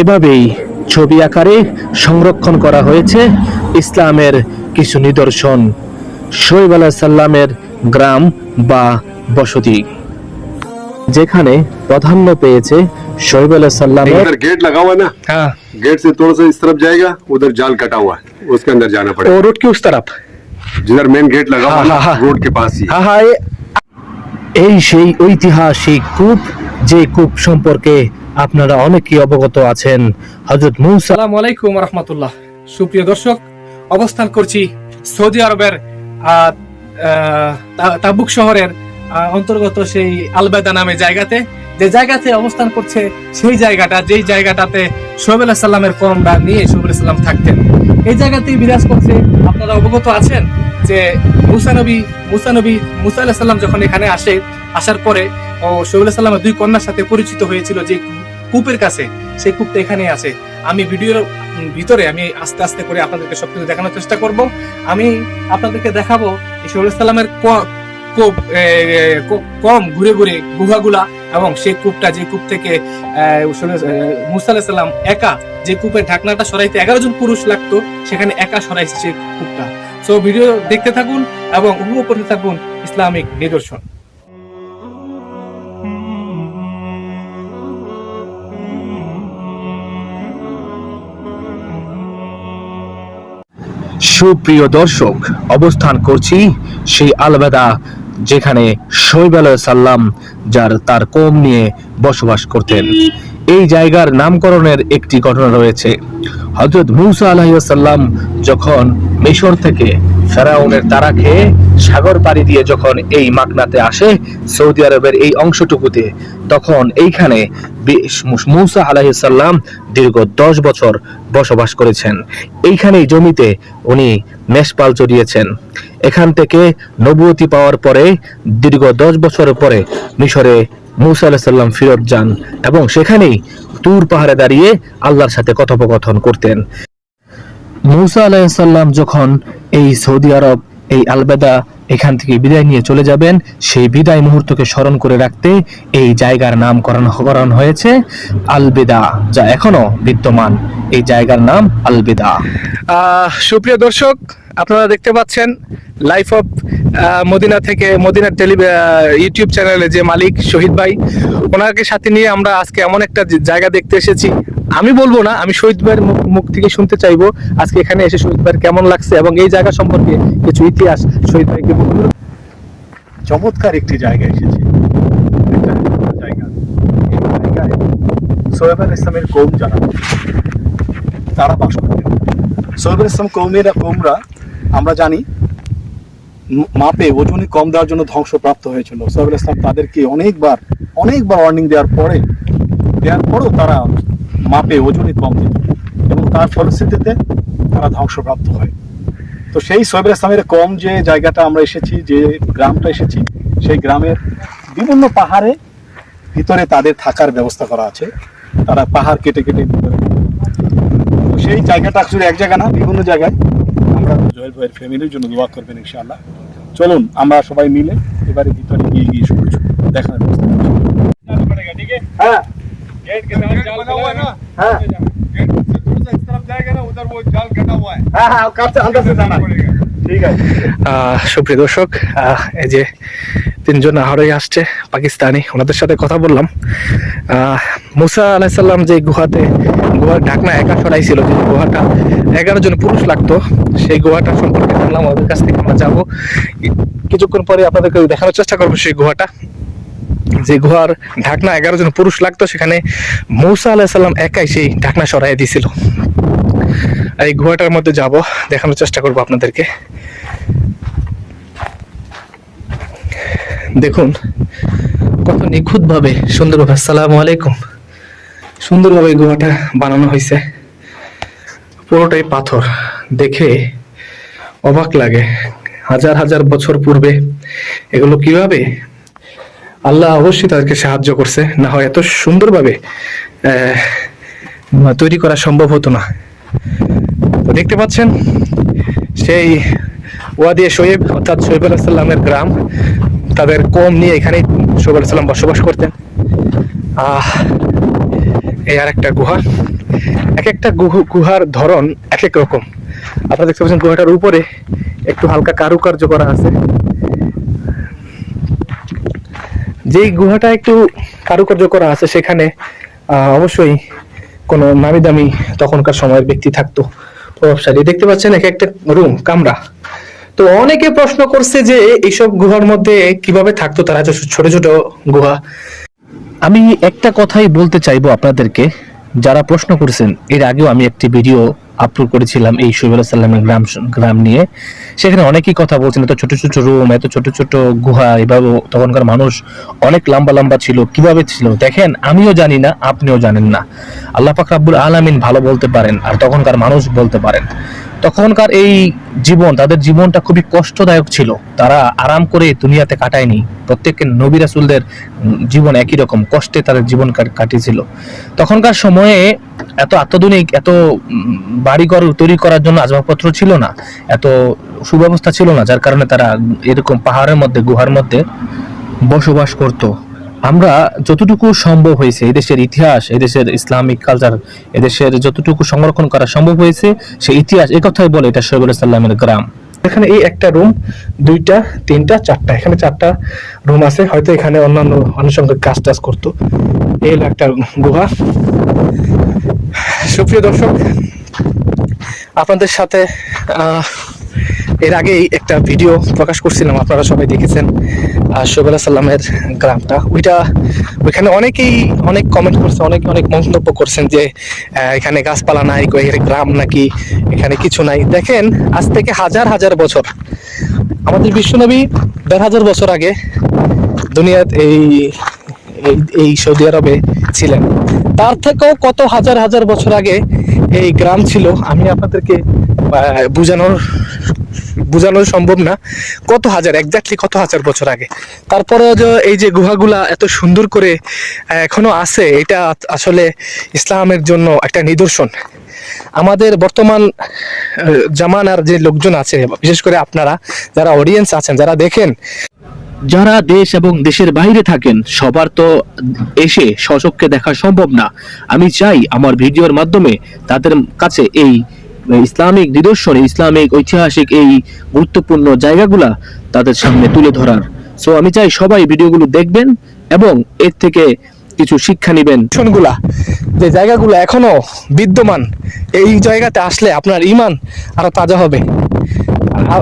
এভাবেই ছবি আকারে সংরক্ষণ করা হয়েছে ইসলামের কিছু নিদর্শন শৈব আলাহ সাল্লামের গ্রাম বা বসতি যেখানে প্রাধান্য পেয়েছে শৈব আলাহ সাল্লামের उधर गेट लगा हुआ है ना হ্যাঁ गेट से थोड़ा सा इस तरफ जाएगा उधर जाल कटा हुआ है उसके अंदर जाना ও पड़ेगा রোড কি উস তরফ जिधर मेन गेट लगा हुआ है हाँ, हाँ, ना रोड के पास ही হ্যাঁ হ্যাঁ এ- এই সেই ঐতিহাসিক কূপ যে কূপ সম্পর্কে আপনারা অনেকেই অবগত আছেন। হজরত মুসা আসসালামু আলাইকুম রহমতুল্লাহ। সুপ্রিয় দর্শক, অবস্থান করছি সৌদি আরবের তাবুক শহরের অন্তর্গত সেই আলবেদা নামে জায়গাতে। যে জায়গাতে অবস্থান করছে সেই জায়গাটা, যেই জায়গাটাতে সোহেব সাল্লামের কমরা নিয়ে সোহেব সাল্লাম থাকতেন। এই জায়গাতেই বিরাজ করছে, আপনারা অবগত আছেন যে মুসানবী মুসানবী মুসা আলাহ সাল্লাম যখন এখানে আসে, আসার পরে ও সাল্লামের দুই কন্যার সাথে পরিচিত হয়েছিল যে কূপের কাছে, সেই কূপটা এখানে আছে। আমি ভিডিওর ভিতরে আমি আস্তে আস্তে করে আপনাদেরকে সবকিছু দেখানোর চেষ্টা করব। আমি আপনাদেরকে দেখাবো সাল্লামের কম ঘুরে ঘুরে গুহাগুলা এবং সেই কূপটা যে কূপ থেকে মুসা একা যে কূপের ঢাকনাটা সরাইতে এগারো জন পুরুষ লাগতো, সেখানে একা সরাইছে সেই কূপটা। ভিডিও দেখতে থাকুন এবং উপভোগ করতে থাকুন ইসলামিক নিদর্শন। সুপ্রিয় দর্শক, অবস্থান করছি সেই আলবেদা যেখানে শৈব সাল্লাম যার তার কম নিয়ে বসবাস করতেন। এই জায়গার নামকরণের একটি ঘটনা রয়েছে। হজরত মুসা আলাহিসাল্লাম যখন মিশর থেকে ফেরাউনের তারা খেয়ে সাগর পাড়ি দিয়ে যখন এই মাকনাতে আসে সৌদি আরবের এই অংশটুকুতে, তখন এইখানে মুসা আলাহিসাল্লাম দীর্ঘ দশ বছর বসবাস করেছেন। এইখানেই জমিতে উনি মেষপাল চড়িয়েছেন। এখান থেকে নবুয়তি পাওয়ার পরে, দীর্ঘ দশ বছর পরে মিশরে মুসা আলাহ সাল্লাম ফিরত যান এবং সেখানেই তুর পাহাড়ে দাঁড়িয়ে আল্লাহর সাথে কথোপকথন করতেন। মুসা আলাইসাল্লাম যখন এই সৌদি আরব, এই আলবেদা এখান থেকে বিদায় নিয়ে চলে যাবেন, সেই বিদায় মুহূর্তকে স্মরণ করে রাখতে এই জায়গার নামকরণ করানো হয়েছে আলবেদা, যা এখনও বিদ্যমান। এই জায়গার নাম আলবেদা। সুপ্রিয় দর্শক, আপনারা দেখতে পাচ্ছেন লাইফ অফ মদিনা থেকে মদিনার টেলি ইউটিউব চ্যানেলে যে মালিক শহীদ ভাই, ওনাকে সাথে নিয়ে আমরা আজকে এমন একটা জায়গা দেখতে এসেছি। আমি বলব না, আমি শহীদ ভাইয়ের মুখ- থেকে শুনতে চাইব। আজকে এখানে এসে শহীদ ভাইয়ের কেমন লাগছে এবং এই জায়গা সম্পর্কে কিছু ইতিহাস শহীদ ভাইকে বলুন। চমৎকার একটি জায়গা এসেছে। জায়গা। এই ইসলামের কৌম যারা, তারা বাস করতেন সোহেব আল ইসলাম কৌমের কৌমরা, আমরা জানি মাপে ওজনে কম দেওয়ার জন্য ধ্বংসপ্রাপ্ত হয়েছিল। সোহেবুল ইসলাম তাদেরকে অনেকবার অনেকবার ওয়ার্নিং দেওয়ার পরে, দেওয়ার পরেও তারা মাপে ওজনে কম দিত এবং তার ফলশ্রুতিতে তারা ধ্বংসপ্রাপ্ত হয়। তো সেই সোহেব আল ইসলামের কম যে জায়গাটা আমরা এসেছি, যে গ্রামটা এসেছি, সেই গ্রামের বিভিন্ন পাহাড়ে ভিতরে তাদের থাকার ব্যবস্থা করা আছে। তারা পাহাড় কেটে কেটে ভিতরে সেই জায়গাটা আসলে এক জায়গা না, বিভিন্ন জায়গায়। আমরা জয়েল ভাইয়ের ফ্যামিলির জন্য দোয়া করবেন ইনশাআল্লাহ। চলুন, আমরা সবাই মিলে এবারে ভিতরে গিয়ে গিয়ে শুরু দেখানোর ব্যবস্থা হ্যাঁ হ্যাঁ হ্যাঁ হ্যাঁ কাছে আন্দাজে জানা ঠিক আছে সুপ্রিয় দর্শক এই যে তিনজন আহরই আসছে পাকিস্তানি ওনাদের সাথে কথা বললাম। আহ, মুসা আলাইসাল্লাম যে গুহাতে গুহার ঢাকনা একা সরাইছিল যে গুহাটা এগারো জন পুরুষ লাগতো সেই গুহাটা সম্পর্কে জানলাম ওদের কাছ থেকে আমরা যাব। কিছুক্ষণ পরে আপনাদেরকে দেখানোর চেষ্টা করব সেই গুহাটা। যে গুহার ঢাকনা এগারো জন পুরুষ লাগতো, সেখানে মৌসা আলাইসাল্লাম একাই সেই ঢাকনা সরাই দিয়েছিল আর এই গুহাটার মধ্যে যাব, দেখানোর চেষ্টা করব আপনাদেরকে। দেখুন, কত নিখুঁত ভাবে সুন্দরভাবে, আসসালামু আলাইকুম, সুন্দরভাবে গুহাটা বানানো হয়েছে। পুরোটাই পাথর, দেখে অবাক লাগে। হাজার হাজার বছর পূর্বে এগুলো কীভাবে আল্লাহ অবশ্যই তাদেরকে সাহায্য করছে। না হয় এত সুন্দরভাবে তৈরি করা সম্ভব হতো না। দেখতে পাচ্ছেন, সেই ওয়াদিয়া শোয়েব, অর্থাৎ শোয়েব আলাহ সাল্লামের গ্রাম, তাদের কম নিয়ে এখানে শোয়েব আলাহ সাল্লাম বসবাস করতেন। আহ, এই আর একটা গুহা। এক একটা গুহ- গুহার ধরন এক এক রকম। আপনারা দেখতে পাচ্ছেন, গুহাটার উপরে একটু হালকা কারুকার্য করা আছে। যেই গুহাটা একটু কারুকার্য করা আছে সেখানে অবশ্যই কোনো নামি দামি তখনকার সময়ের ব্যক্তি থাকতো, প্রভাবশালী। দেখতে পাচ্ছেন এক একটা রুম, কামরা। তো অনেকে প্রশ্ন করছে যে এইসব গুহার মধ্যে কীভাবে থাকতো তারা ছোট ছোট গুহা। আমি একটা কথাই বলতে চাইব আপনাদেরকে। যারা প্রশ্ন করেছেন, এর আগেও আমি একটি ভিডিও আপলোড করেছিলাম এই শৈব সাল্লামের গ্রাম গ্রাম নিয়ে। সেখানে অনেকেই কথা বলছেন, এত ছোট ছোট রুম এত ছোট ছোট গুহা, এভাবে তখনকার মানুষ অনেক লম্বা লম্বা ছিল, কীভাবে ছিল? দেখেন, আমিও জানি না, আপনিও জানেন না। আল্লাহ পাক রাব্বুল আলামিন ভালো বলতে পারেন, আর তখনকার মানুষ বলতে পারেন। তখনকার এই জীবন, তাদের জীবনটা খুবই কষ্টদায়ক ছিল। তারা আরাম করে দুনিয়াতে কাটায়নি। প্রত্যেকের নবী রাসূলদের জীবন একই রকম, কষ্টে তাদের জীবন কাটিয়েছিল। তখনকার সময়ে এত আত্মধুনিক এত বাড়িঘর তৈরি করার জন্য আসবাবপত্র ছিল না। এত সুব্যবস্থা ছিল না, যার কারণে তারা এরকম পাহাড়ের মধ্যে, গুহার মধ্যে বসবাস করত। আমরা যতটুকু সম্ভব হয়েছে, এদেশের ইতিহাস, এদেশের ইসলামিক কালচার এদেশের যতটুকু সংরক্ষণ করা সম্ভব হয়েছে, সেই ইতিহাস এই কথাই বলে এটা শৈবুল সাল্লামের গ্রাম। এখানে এই একটা রুম দুইটা, তিনটা, চারটা, এখানে চারটা রুম আছে, হয়তো এখানে অন্যান্য আনুষঙ্গিক কাজ টাজ করতো। এই হলো একটা গুহা। সুপ্রিয় দর্শক, আপনাদের সাথে এর আগেই একটা ভিডিও প্রকাশ করছিলাম, আপনারা সবাই দেখেছেন শোবেলা সাল্লামের গ্রামটা। ওইটা ওইখানে অনেকেই অনেক কমেন্ট করছে, অনেকে অনেক মন্তব্য করছেন যে এখানে গাছপালা নাই এখানে গ্রাম নাকি, এখানে কিছু নাই। দেখেন, আজ থেকে হাজার হাজার বছর। আমাদের বিশ্বনবী দেড় হাজার বছর আগে দুনিয়াত এই- এই সৌদি আরবে ছিলেন। তার থেকেও কত হাজার হাজার বছর আগে এই গ্রাম ছিল, আমি আপনাদেরকে বোঝানোর বোঝানো সম্ভব না। কত হাজার এক্স্যাক্টলি কত হাজার বছর আগে? তারপরে এই যে গুহাগুলা এত সুন্দর করে এখনও আছে, এটা আসলে ইসলামের জন্য একটা নিদর্শন। আমাদের বর্তমান জামানার যে লোকজন আছে, বিশেষ করে আপনারা, যারা অডিয়েন্স আছেন, যারা দেখেন যারা দেশ এবং দেশের বাইরে থাকেন, সবার তো এসে সচক্ষে দেখা সম্ভব না। আমি চাই আমার ভিডিওর মাধ্যমে তাদের কাছে এই ইসলামিক নিদর্শন ইসলামিক ঐতিহাসিক এই গুরুত্বপূর্ণ জায়গাগুলা তাদের সামনে তুলে ধরার। সো আমি চাই সবাই ভিডিওগুলো দেখবেন এবং এর থেকে কিছু শিক্ষা নেবেন। গুলা, যে জায়গাগুলো এখনও বিদ্যমান, এই জায়গাতে আসলে আপনার ইমান আরও তাজা হবে।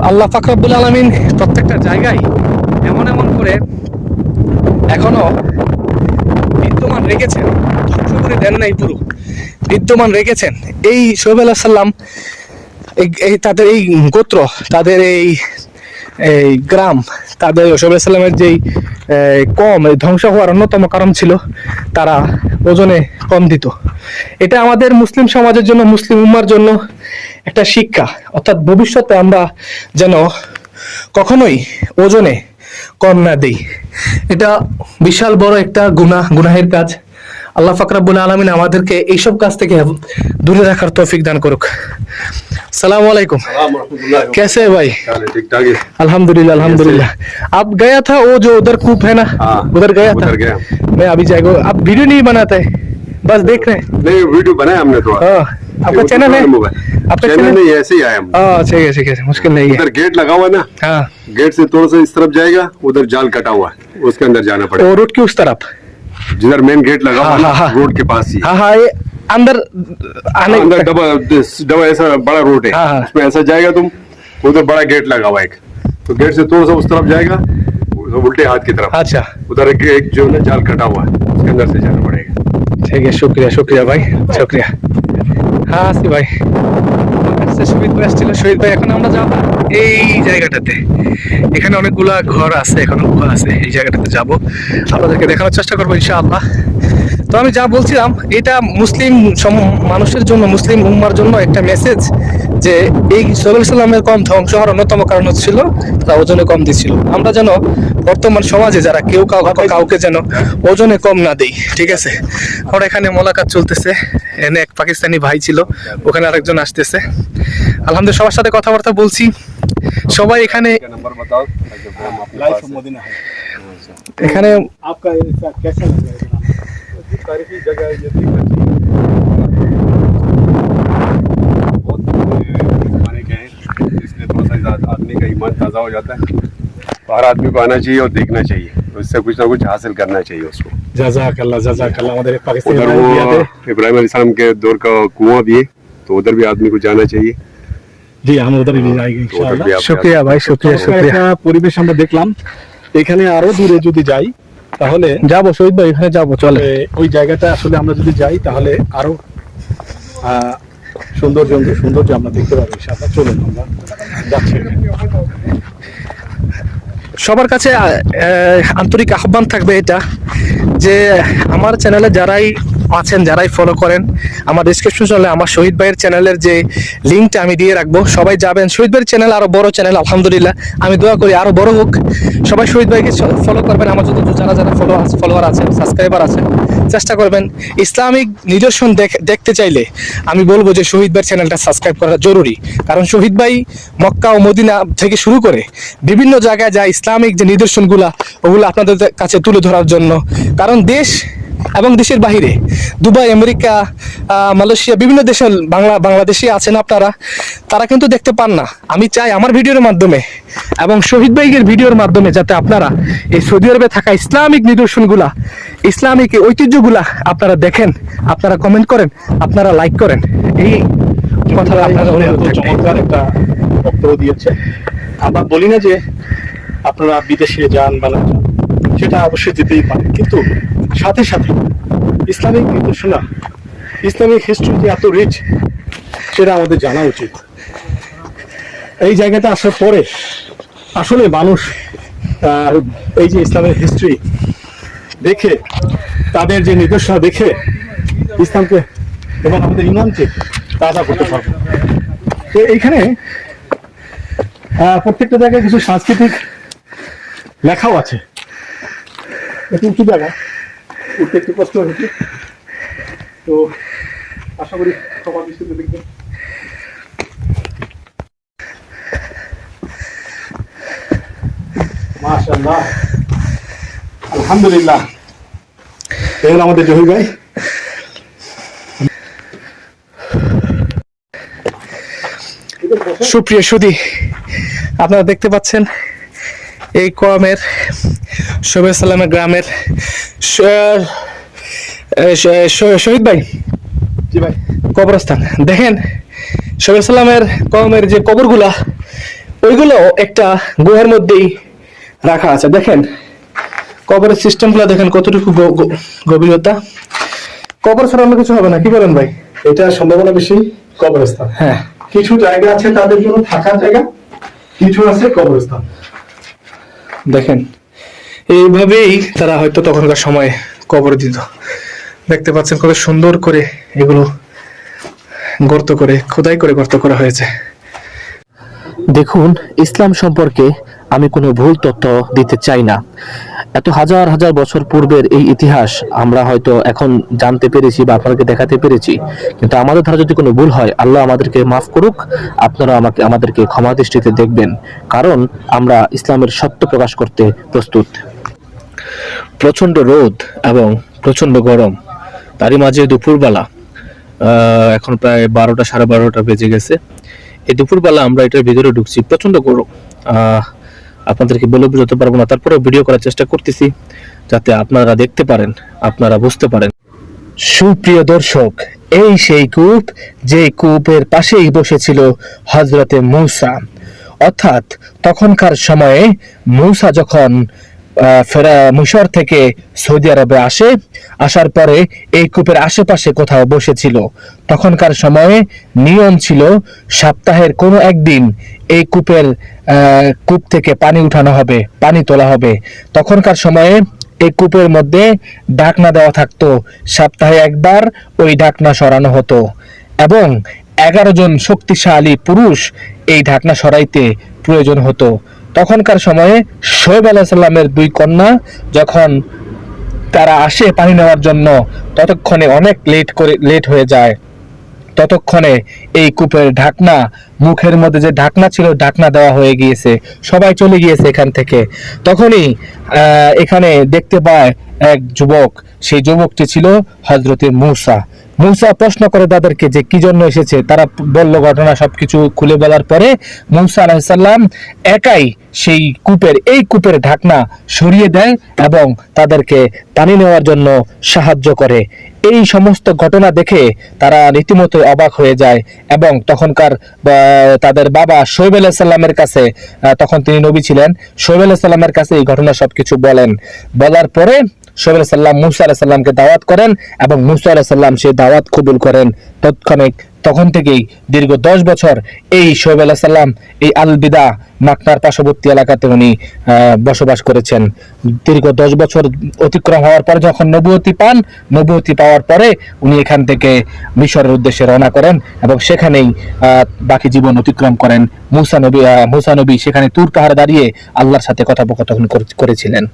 আল্লাহ ফাকরাবুল আলমিন প্রত্যেকটা জায়গায় এমন এমন করে এখনও বিদ্যমান রেখেছেন। ধ্বংস করে দেন নাই পুরো বিদ্যমান রেখেছেন। এই সোহেব আল্লাহ সাল্লাম, এই- তাদের এই গোত্র, তাদের এই এই গ্রাম, তাদের সোহেব সাল্লামের যেই কম, এই ধ্বংস হওয়ার অন্যতম কারণ ছিল, তারা ওজনে কম দিত। এটা আমাদের মুসলিম সমাজের জন্য, মুসলিম উম্মার জন্য একটা শিক্ষা। অর্থাৎ ভবিষ্যতে আমরা যেন কখনোই ওজনে কম না দেই এটা বিশাল বড় একটা গুনাহ গুনাহের কাজ আল্লাহ ফাকরাবুল আলমিন আমাদেরকে এইসব কাজ থেকে দূরে রাখার তৌফিক দান করুক সালাম আলাইকুম कैसे है भाई ठीक ठाक है अल्हम्दुलिल्लाह अल्हम्दुलिल्लाह आप गया था वो जो उधर कूप है ना हाँ, उधर गया था उधर गया। मैं अभी जाएगा आप वीडियो नहीं बनाते बस देख रहे हैं नहीं वीडियो बनाया हमने थोड़ा हाँ, आपका चैनल है? आपका चैनल नहीं ऐसे ही आया हम हाँ, सही है सही है मुश्किल नहीं है। उधर गेट लगा हुआ ना? हाँ। गेट से थोड़ा सा इस तरफ़ जाएगा उधर जाल कटा हुआ है उसके अंदर जाना पड़ेगा। रोड की उस तरफ़? जिधर मेन गेट लगा हुआ ना हाँ, हाँ, रोड के पास ही हाँ। ये अंदर आने अंदर डबल ऐसा बड़ा रोड है। उसमें ऐसा जाएगा तुम उधर बड़ा गेट लगा हुआ एक। तो गेट से थोड़ा सा उस तरफ़ जाएगा उल्टे हाथ की तरफ़। अच्छा। उधर एक, एक जो है जाल कटा हुआ है उसके अंदर से जाना पड़ेगा। ठीक है शुक्रिया शुक्रिया भाई शुक्रिया। হ্যাঁ আসি ভাই। আমার শহীদ ভাই আসছিল। শহীদ ভাই, এখন আমরা যাব এই জায়গাটাতে। এখানে অনেকগুলা ঘর আছে, এখনও গুহা আছে। এই জায়গাটাতে যাব। আপনাদেরকে দেখানোর চেষ্টা করব, ইনশাআল্লাহ। তো আমি যা বলছিলাম, এটা মুসলিম মানুষের জন্য, মুসলিম উম্মার জন্য একটা মেসেজ যে এই সবুল ইসলামের কম ধ্বংস হওয়ার অন্যতম কারণ হচ্ছিল তারা ওজনে কম দিচ্ছিল। আমরা যেন বর্তমান সমাজে যারা কেউ কাউকে যেন ওজনে কম না দেই ঠিক আছে? আমরা এখানে মোলাকাত চলতেছে। এনে এক পাকিস্তানি ভাই ছিল ওখানে আরেকজন আসতেছে। আলহামদুলিল্লাহ সবার সাথে কথাবার্তা বলছি। সবাই এখানে এখানে আপনার सा इजा- आदमी का ईमान ताज़ा हो जाता है तो हर आदमी को आना चाहिए और देखना चाहिए उससे कुछ ना कुछ हासिल करना चाहिए उसको জাজাকাল্লাহ জাজাকাল্লাহ আমাদের পাকিস্তানি उधर ভাইয়াতে वो इब्राहिम अलैहिस्सलाम के दौर का कुआं भी है तो उधर भी आदमी को जाना चाहिए জি আমরা ওদের নিয়ে যাই तो उधर ইনশাআল্লাহ भी आप শুক্রিয়া ভাই শুক্রিয়া চমৎকার শুক্রিয়া একটা পরিবেশ আমরা দেখলাম এখানে আরো দূরে যদি যাই তাহলে যাবো শহীদ ভাই ওখানে যাবো চলে এ, ওই জায়গাটা আসলে আমরা যদি যাই তাহলে আরো আহ, সৌন্দর্য সৌন্দর্য আমরা দেখতে পাবো ইনশাআল্লাহ চলুন আমরা সবার কাছে আন্তরিক আহ্বান থাকবে এটা যে আমার চ্যানেলে যারাই আছেন যারাই ফলো করেন, আমার ডিসক্রিপশন চ্যানেলে আমার শহীদ ভাইয়ের চ্যানেলের যে লিঙ্কটা আমি দিয়ে রাখব, সবাই যাবেন। শহীদ ভাইয়ের চ্যানেল আরও বড় চ্যানেল আলহামদুলিল্লাহ। আমি দোয়া করি আরও বড় হোক। সবাই শহীদ ভাইকে ফলো করবেন। আমার যত যারা যারা ফলো ফলোয়ার আছেন সাবস্ক্রাইবার আছেন, চেষ্টা করবেন ইসলামিক নিদর্শন দেখ- দেখতে চাইলে আমি বলব যে শহীদ ভাইয়ের চ্যানেলটা সাবস্ক্রাইব করা জরুরি। কারণ শহীদ ভাই মক্কা ও মদিনা থেকে শুরু করে বিভিন্ন জায়গায় যায় ইসলামিক যে নিদর্শনগুলা, ওগুলো আপনাদের কাছে তুলে ধরার জন্য। কারণ দেশ এবং দেশের বাহিরে দুবাই আমেরিকা মালয়েশিয়া বিভিন্ন দেশে বাংলা বাংলাদেশি আছেন আপনারা তারা কিন্তু দেখতে পান না। আমি চাই আমার ভিডিওর মাধ্যমে এবং শহীদ ভাইয়ের ভিডিওর মাধ্যমে যাতে আপনারা এই সৌদি আরবে থাকা ইসলামিক নিদর্শনগুলা ইসলামিক ঐতিহ্যগুলা আপনারা দেখেন আপনারা কমেন্ট করেন আপনারা লাইক করেন। এই কথাটা আপনারা চমৎকার একটা বক্তব্য দিয়েছে আমরা বলি না যে আপনারা বিদেশে যান বা সেটা অবশ্যই যেতেই পারে। কিন্তু সাথে সাথে ইসলামিক নির্দেশনা, ইসলামিক হিস্ট্রি যে এত রিচ সেটা আমাদের জানা উচিত। এই জায়গাটা আসার পরে আসলে মানুষ এই যে ইসলামের হিস্ট্রি দেখে, তাদের যে নিদর্শনা দেখে ইসলামকে এবং আমাদের ইমানকে তাজা করতে পারব। তো এইখানে প্রত্যেকটা জায়গায় কিছু সাংস্কৃতিক লেখাও আছে। একটু উঁচু জায়গা? উঠতে একটু কষ্ট হচ্ছে। তো আশা করি সবার দৃষ্টিতে দেখবেন। আলহামদুলিল্লাহ। আমাদের জহির ভাই। সুপ্রিয় সুদী আপনারা দেখতে পাচ্ছেন এই কমের শোভে সালামের গ্রামের শহীদ ভাই। জি ভাই। কবরস্থান। দেখেন শোভে সালামের কমের যে কবরগুলা ওইগুলো একটা গুহার মধ্যেই রাখা আছে। দেখেন কবরের সিস্টেমগুলো দেখেন কতটুকু গভীরতা। কবর সরানো কিছু হবে না কি বলেন ভাই? এটা সম্ভাবনা বেশি কবরস্থান। হ্যাঁ। কিছু জায়গা আছে তাদের জন্য থাকার জায়গা কিছু আছে কবরস্থান। দেখেন এইভাবেই তারা হয়তো তখনকার সময়ে কবর দিত। দেখতে পাচ্ছেন কত সুন্দর করে এগুলো গর্ত করে, খোদাই করে গর্ত করা হয়েছে। দেখুন, ইসলাম সম্পর্কে আমি কোনো ভুল তথ্য দিতে চাই না। এত হাজার হাজার বছর পূর্বের এই ইতিহাস আমরা হয়তো এখন জানতে পেরেছি বা আপনাদেরকে দেখাতে পেরেছি। কিন্তু আমাদের ধারা যদি কোনো ভুল হয়, আল্লাহ আমাদেরকে মাফ করুক আপনারা আমাকে, আমাদেরকে ক্ষমা দৃষ্টিতে দেখবেন। কারণ আমরা ইসলামের সত্য প্রকাশ করতে প্রস্তুত। প্রচণ্ড রোদ এবং প্রচণ্ড গরম। তারই মাঝে দুপুরবেলা এখন প্রায় বারোটা, সাড়ে বারোটা বেজে গেছে। এই দুপুরবেলা আমরা এটার ভিতরে ঢুকছি। প্রচণ্ড গরম। আপনাদেরকে বলে বোঝাতে পারব না তারপরে ভিডিও করার চেষ্টা করতেছি যাতে আপনারা দেখতে পারেন, আপনারা বুঝতে পারেন। সুপ্রিয় দর্শক, এই সেই কূপ যে কূপের পাশেই বসেছিল হজরতে মৌসা। অর্থাৎ তখনকার সময়ে মৌসা যখন ফেরা মিশর থেকে সৌদি আরবে আসে। আসার পরে এই কূপের আশেপাশে কোথাও বসেছিল। তখনকার সময়ে নিয়ম ছিল, সপ্তাহের কোনো একদিন এই কূপের কূপ থেকে পানি উঠানো হবে, পানি তোলা হবে। তখনকার সময়ে এই কূপের মধ্যে ঢাকনা দেওয়া থাকতো। সপ্তাহে একবার ওই ঢাকনা সরানো হতো। এবং এগারো জন শক্তিশালী পুরুষ এই ঢাকনা সরাইতে প্রয়োজন হতো। তখনকার সময়ে শোয়েব আলাহিসাল্লামের দুই কন্যা যখন তারা আসে পানি নেওয়ার জন্য, ততক্ষণে অনেক লেট করে লেট হয়ে যায়। ততক্ষণে এই কূপের ঢাকনা, মুখের মধ্যে যে ঢাকনা ছিল, ঢাকনা দেওয়া হয়ে গিয়েছে। সবাই চলে গিয়েছে এখান থেকে। তখনই এখানে দেখতে পায় এক যুবক। সেই যুবকটি ছিল হজরতে মূসা। মূসা প্রশ্ন করে তাদেরকে যে কি জন্য এসেছে, তারা বলল ঘটনা সবকিছু খুলে বলার পরে মূসা আলাহিসাল্লাম একাই সেই কূপের, এই কূপের ঢাকনা সরিয়ে দেয় এবং তাদেরকে পানি নেওয়ার জন্য সাহায্য করে। এই সমস্ত ঘটনা দেখে তারা রীতিমতো অবাক হয়ে যায় এবং তখনকার তাদের বাবা শোয়েব আলাইসাল্লামের কাছে তখন তিনি নবী ছিলেন, শোয়েব আলাইসাল্লামের কাছে এই ঘটনা সবকিছু বলেন। বলার পরে শোয়েব আলাইসাল্লাম মুসা আলাইসাল্লামকে দাওয়াত করেন এবং মুসা আলাইসাল্লাম সেই দাওয়াত কবুল করেন তৎক্ষণিক তখন থেকেই দীর্ঘ দশ বছর এই শোয়েব আলাইসাল্লাম এই আলবিদা মাকনার পার্শ্ববর্তী এলাকাতে উনি বসবাস করেছেন। দীর্ঘ দশ বছর অতিক্রম হওয়ার পরে যখন নবুয়তি পান নবুয়তি পাওয়ার পরে উনি এখান থেকে মিশরের উদ্দেশ্যে রওনা করেন এবং সেখানেই বাকি জীবন অতিক্রম করেন। মুসা নবী আহ, মুসা নবী সেখানে তুর পাহাড়ে দাঁড়িয়ে আল্লাহর সাথে কথোপকথন করেছিলেন।